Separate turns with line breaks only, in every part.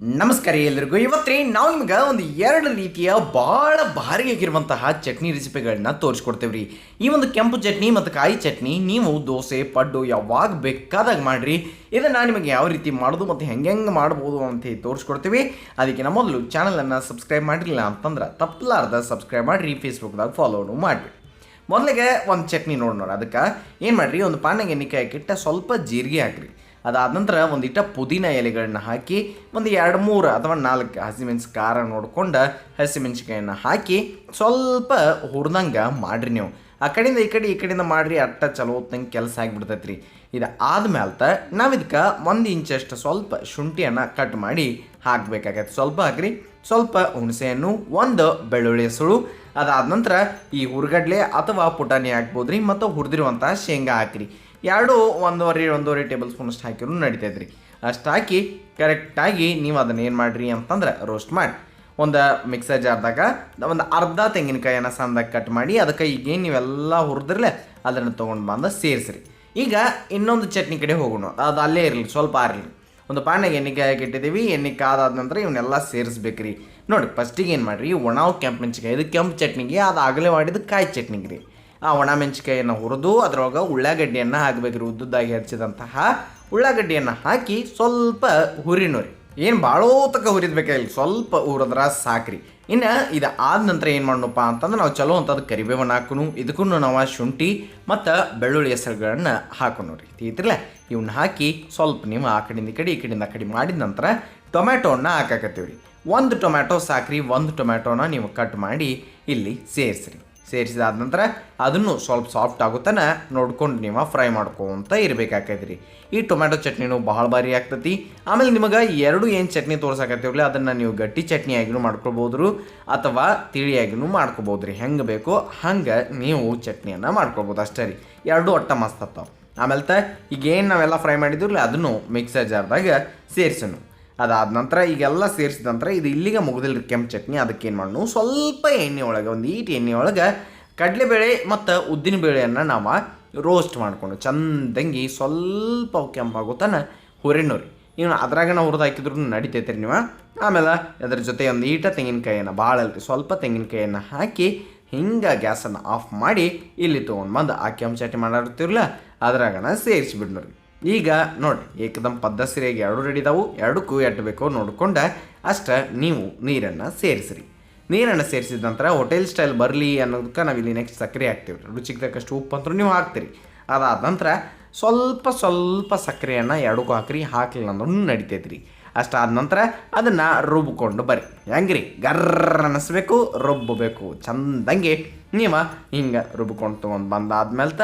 ನಮಸ್ಕಾರ ಎಲ್ಲರಿಗೂ ಇವತ್ತೇ ನಾವು ನಿಮ್ಗೆ ಒಂದು ಎರಡು ರೀತಿಯ ಭಾಳ ಭಾರಿಯಾಗಿರುವಂತಹ ಚಟ್ನಿ ರೆಸಿಪಿಗಳನ್ನ ತೋರಿಸ್ಕೊಡ್ತೇವೆ ರೀ ಈ ಒಂದು ಕೆಂಪು ಚಟ್ನಿ ಮತ್ತು ಕಾಯಿ ಚಟ್ನಿ ನೀವು ದೋಸೆ, ಪಡ್ಡು ಯಾವಾಗ ಬೇಕಾದಾಗ ಮಾಡಿರಿ. ಇದನ್ನು ನಿಮಗೆ ಯಾವ ರೀತಿ ಮಾಡೋದು ಮತ್ತು ಹೆಂಗೆ ಹೆಂಗೆ ಮಾಡ್ಬೋದು ಅಂತ ಹೇಳಿ ತೋರಿಸ್ಕೊಡ್ತೀವಿ. ಅದಕ್ಕೆ ನಮ್ಮ ಮೊದಲು ಚಾನಲನ್ನು ಸಬ್ಸ್ಕ್ರೈಬ್ ಮಾಡಿರಲಿಲ್ಲ ಅಂತಂದ್ರೆ ತಪ್ಪಲಾರ್ದ ಸಬ್ಸ್ಕ್ರೈಬ್ ಮಾಡಿರಿ ಫೇಸ್ಬುಕ್ದಾಗ ಫಾಲೋನು ಮಾಡಿರಿ. ಮೊದಲಿಗೆ ಒಂದು ಚಟ್ನಿ ನೋಡೋಣ ಅದಕ್ಕೆ ಏನು ಮಾಡಿರಿ, ಒಂದು ಪಾನಿಗೆ ಎಣ್ಣೆಕಾಯಿ ಹಾಕಿಟ್ಟ ಸ್ವಲ್ಪ ಜೀರಿಗೆ ಹಾಕ್ರಿ. ಅದಾದ ನಂತರ ಒಂದಿಟ್ಟ ಪುದೀನ ಎಲೆಗಳನ್ನ ಹಾಕಿ, ಒಂದು ಎರಡು ಮೂರು ಅಥವಾ ನಾಲ್ಕು ಹಸಿಮೆಣಸು ಖಾರ ನೋಡ್ಕೊಂಡು ಹಸಿಮೆಣ್ಸಿಕಾಯನ್ನು ಹಾಕಿ ಸ್ವಲ್ಪ ಹುರಿದಂಗೆ ಮಾಡಿರಿ ನೀವು. ಆ ಕಡೆಯಿಂದ ಈ ಕಡೆ ಈ ಕಡೆಯಿಂದ ಮಾಡಿರಿ ಅಟ್ಟ ಚಲೋ ಹೊತ್ತಂಗೆ ಕೆಲಸ ಆಗಿಬಿಡ್ತೈತೆ ರೀ ಇದು ಆದ್ಮೇಲೆ ನಾವು ಇದಕ್ಕೆ ಒಂದು ಇಂಚಷ್ಟು ಸ್ವಲ್ಪ ಶುಂಠಿಯನ್ನು ಕಟ್ ಮಾಡಿ ಹಾಕಬೇಕಾಗತ್ತೆ ಸ್ವಲ್ಪ ಹಾಕ್ರಿ, ಸ್ವಲ್ಪ ಹುಣಸೆಹಣ್ಣು, ಒಂದು ಬೆಳ್ಳುಳ್ಳಿ ಸುಳು ಅದಾದ ನಂತರ ಈ ಹುರ್ಗಡ್ಲೆ ಅಥವಾ ಪುಟಾಣಿ ಹಾಕ್ಬೋದು ರೀ ಮತ್ತು ಹುರಿದಿರುವಂಥ ಶೇಂಗಾ ಹಾಕ್ರಿ. ಎರಡು, ಒಂದೂವರೆ ಒಂದೂವರೆ ಟೇಬಲ್ ಸ್ಪೂನ್ ಅಷ್ಟು ಹಾಕಿದ್ರು ನಡೀತೈತೆ ರೀ ಅಷ್ಟು ಹಾಕಿ ಕರೆಕ್ಟಾಗಿ ನೀವು ಅದನ್ನು ಏನು ಮಾಡಿರಿ ಅಂತಂದ್ರೆ ರೋಸ್ಟ್ ಮಾಡಿ. ಒಂದು ಮಿಕ್ಸರ್ ಜಾರ್ದಾಗ ಒಂದು ಅರ್ಧ ತೆಂಗಿನಕಾಯಿಯನ್ನು ಸಣ್ಣದಾಗಿ ಕಟ್ ಮಾಡಿ ಅದಕ್ಕೆ ಈಗೇನು ನೀವೆಲ್ಲ ಹುರಿದ್ರಲ್ಲೇ ಅದನ್ನು ತೊಗೊಂಡು ಬಂದು ಸೇರಿಸ್ರಿ. ಈಗ ಇನ್ನೊಂದು ಚಟ್ನಿ ಕಡೆ ಹೋಗೋಣ. ಅದು ಅಲ್ಲೇ ಇರಲಿ, ಸ್ವಲ್ಪ ಆರಲಿ. ಒಂದು ಪಾನ್ಯಾಗ ಎಣ್ಣೆಕಾಯಿ ಇಟ್ಟಿದ್ದೀವಿ, ಎಣ್ಣೆ ಕಾದಾದ ನಂತರ ಇವನ್ನೆಲ್ಲ ಸೇರಿಸ್ಬೇಕ್ರಿ. ನೋಡಿ ಫಸ್ಟಿಗೆ ಏನು ಮಾಡಿರಿ ಒಣವು ಕೆಂಪು ಮೆಣಸಿಕಾಯಿ ಇದು ಕೆಂಪು ಚಟ್ನಿಗೆ, ಅದು ಆಗಲೇ ಮಾಡಿದ್ದು ಕಾಯಿ ಚಟ್ನಿಗೆ ರೀ ಆ ಒಣ ಮೆಣಸಿಕಾಯಿಯನ್ನು ಹುರಿದು ಅದ್ರೊಳಗೆ ಉಳ್ಳಾಗಡ್ಡಿಯನ್ನು ಹಾಕಬೇಕ್ರಿ ಉದ್ದುದ್ದಾಗಿ ಹೆಚ್ಚಿದಂತಹ ಉಳ್ಳಾಗಡ್ಡಿಯನ್ನು ಹಾಕಿ ಸ್ವಲ್ಪ ಹುರಿನೋರಿ ಏನು ಭಾಳೋ ತಕ ಹುರಿದ್ಬೇಕಾಗಿಲ್ಲ ಸ್ವಲ್ಪ ಹುರಿದ್ರೆ ಸಾಕ್ರಿ. ಇನ್ನು ಇದು ಆದ ನಂತರ ಏನು ಮಾಡೋಣಪ್ಪ ಅಂತಂದ್ರೆ ನಾವು ಚಲೋ ಅಂಥದ್ದು ಕರಿಬೇವನ್ನ ಹಾಕೋನು. ಇದಕ್ಕೂ ನಾವು ಶುಂಠಿ ಮತ್ತು ಬೆಳ್ಳುಳ್ಳಿ ಹೆಸರುಗಳನ್ನು ರೀ ತೀತ್ರಲ್ಲ ಇವನ್ನ ಹಾಕಿ ಸ್ವಲ್ಪ ನೀವು ಆ ಕಡೆಯಿಂದ ಈ ಕಡೆ, ಈ ಕಡೆಯಿಂದ ಕಡೆ ಮಾಡಿದ ನಂತರ ಟೊಮ್ಯಾಟೋನ ಹಾಕಾಕತ್ತೀವಿ ರೀ ಒಂದು ಟೊಮ್ಯಾಟೊ ಸಾಕ್ರಿ, ಒಂದು ಟೊಮ್ಯಾಟೋನ ನೀವು ಕಟ್ ಮಾಡಿ ಇಲ್ಲಿ ಸೇರಿಸ್ರಿ. ಸೇರಿಸಿದಾದ ನಂತರ ಅದನ್ನು ಸ್ವಲ್ಪ ಸಾಫ್ಟ್ ಆಗುತ್ತಾನ ನೋಡ್ಕೊಂಡು ನೀವು ಫ್ರೈ ಮಾಡ್ಕೊಂತ ರೀ ಈ ಟೊಮ್ಯಾಟೊ ಚಟ್ನಿನೂ ಭಾಳ ಭಾರಿ ಆಗ್ತೈತಿ. ಆಮೇಲೆ ನಿಮಗೆ ಎರಡು ಏನು ಚಟ್ನಿ ತೋರ್ಸಾಕತ್ತೀವಲ್ಲ ಅದನ್ನು ನೀವು ಗಟ್ಟಿ ಚಟ್ನಿಯಾಗಿನೂ ಮಾಡ್ಕೊಬೋದು ಅಥವಾ ತಿಳಿಯಾಗಿನೂ ಮಾಡ್ಕೊಬೋದು ರೀ ಹೆಂಗೆ ಬೇಕೋ ಹಂಗೆ ನೀವು ಚಟ್ನಿಯನ್ನು ಮಾಡ್ಕೊಳ್ಬೋದು ಅಷ್ಟೇ ರೀ. ಎರಡೂ ಒಟ್ಟ ಮಸ್ತ್ ಆಗ್ತಾವೆ ಆಮೇಲೆ ತ ಈಗೇನು ನಾವೆಲ್ಲ ಫ್ರೈ ಮಾಡಿದ್ರಲ್ಲ, ಅದನ್ನು ಮಿಕ್ಸರ್ ಜಾರ್ದಾಗ ಸೇರಿಸೋಣ. ಅದಾದ ನಂತರ ಈಗೆಲ್ಲ ಸೇರಿಸಿದ ನಂತರ ಇದು ಇಲ್ಲಿಗೆ ಮುಗಿದಿಲ್ಲ ಕೆಂಪು ಚಟ್ನಿ. ಅದಕ್ಕೆ ಏನು ಮಾಡೋಣ ಸ್ವಲ್ಪ ಎಣ್ಣೆ ಒಳಗೆ ಒಂದು ಈಟ್ ಎಣ್ಣೆ ಒಳಗೆ ಕಡಲೆಬೇಳೆ ಮತ್ತು ಉದ್ದಿನ ಬೇಳೆಯನ್ನು ನಾವು ರೋಸ್ಟ್ ಮಾಡಿಕೊಂಡು, ಚಂದಂಗಿ ಸ್ವಲ್ಪ ಕೆಂಪಾಗುತ್ತಾನ ಹುರಿನೋರಿ ನೀವು ಅದ್ರಾಗ ನಾವು ಹುರಿದು ಹಾಕಿದ್ರು ನಡಿತೈತೆ ರೀ ನೀವು? ಆಮೇಲೆ ಅದ್ರ ಜೊತೆ ಒಂದು ಈಟ ತೆಂಗಿನಕಾಯಿಯನ್ನು ಭಾಳ ಅಲ್ರಿ ಸ್ವಲ್ಪ ತೆಂಗಿನಕಾಯಿಯನ್ನು ಹಾಕಿ ಹಿಂಗೆ ಗ್ಯಾಸನ್ನು ಆಫ್ ಮಾಡಿ ಇಲ್ಲಿ ತೊಗೊಂಡು ಬಂದು ಆ ಕೆಂಪು ಚಟ್ನಿ ಮಾಡಿರ್ತೀರಲ್ಲ ಅದ್ರಾಗನ ಸೇರಿಸಿಬಿಡ್ನೋರಿ ಈಗ ನೋಡಿ ಏಕದಮ್ ಪದ್ಧತಿಯಾಗಿ ಎರಡು ರೆಡಿ ಇದಾವು ಎರಡಕ್ಕೂ ಎಟ್ಟು ಬೇಕೋ ನೋಡ್ಕೊಂಡು. ಅಷ್ಟ, ನೀವು ನೀರನ್ನು ಸೇರಿಸಿರಿ. ನೀರನ್ನು ಸೇರಿಸಿದ ನಂತರ ಹೋಟೆಲ್ ಸ್ಟೈಲ್ ಬರಲಿ ಅನ್ನೋದಕ್ಕೆ ನಾವಿಲ್ಲಿ ನೆಕ್ಸ್ಟ್ ಸಕ್ಕರೆ ಹಾಕ್ತೀವಿ ರುಚಿಗೆ ತಕ್ಕಷ್ಟು ಉಪ್ಪು ಅಂತರೂ ನೀವು ಹಾಕ್ತೀರಿ. ಅದಾದ ನಂತರ ಸ್ವಲ್ಪ ಸ್ವಲ್ಪ ಸಕ್ಕರೆಯನ್ನು ಎರಡಕ್ಕೂ ಹಾಕ್ರಿ, ಹಾಕಲಿಲ್ಲ ಅಂದ್ರೂ ನಡಿತೈತೆ ರೀ ಅಷ್ಟಾದ ನಂತರ ಅದನ್ನು ರುಬ್ಬಿಕೊಂಡು ಬರ್ರಿ. ಹೆಂಗ್ರಿ? ಗರ್ರ ಅನ್ನಿಸ್ಬೇಕು ರುಬ್ಬಬೇಕು. ಚಂದಂಗೆ. ನೀವು ಹಿಂಗೆ ರುಬ್ಕೊಂಡು ತೊಗೊಂಡು ಬಂದಾದ್ಮೇಲೆ ತ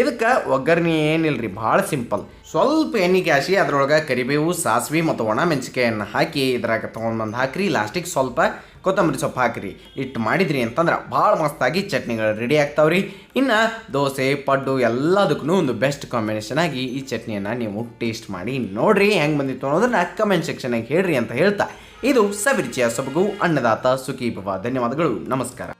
ಇದಕ್ಕೆ ಒಗ್ಗರಣೆ ಏನಿಲ್ಲ ರೀ ಭಾಳ ಸಿಂಪಲ್. ಸ್ವಲ್ಪ ಎಣ್ಣೆ ಕಾಸಿ ಅದರೊಳಗೆ ಕರಿಬೇವು, ಸಾಸಿವೆ ಮತ್ತು ಒಣ ಮೆಣಸಿಕಾಯನ್ನು ಹಾಕಿ ಇದ್ರಾಗ ತೊಗೊಂಡು ಹಾಕಿರಿ. ಲಾಸ್ಟಿಗೆ ಸ್ವಲ್ಪ ಕೊತ್ತಂಬರಿ ಸೊಪ್ಪು ಹಾಕಿರಿ. ಇಟ್ಟು ಮಾಡಿದ್ರಿ ಅಂತಂದ್ರೆ ಭಾಳ ಮಸ್ತಾಗಿ ಚಟ್ನಿಗಳು ರೆಡಿ ಆಗ್ತಾವ್ರಿ. ಇನ್ನು ದೋಸೆ, ಪಡ್ಡು ಎಲ್ಲದಕ್ಕೂ ಒಂದು ಬೆಸ್ಟ್ ಕಾಂಬಿನೇಷನ್ ಆಗಿ ಈ ಚಟ್ನಿಯನ್ನು ನೀವು ಟೇಸ್ಟ್ ಮಾಡಿ ನೋಡ್ರಿ. ಹೆಂಗೆ ಬಂದಿತ್ತು ಅನ್ನೋದನ್ನ ಕಮೆಂಟ್ ಸೆಕ್ಷನಾಗಿ ಹೇಳ್ರಿ ಅಂತ ಹೇಳ್ತಾ. ಇದು ಸವಿರುಚಿಯ ಸೊಬಗು, ಅನ್ನದಾತ ಸುಖಿ ಭವ ಧನ್ಯವಾದಗಳು. ನಮಸ್ಕಾರ.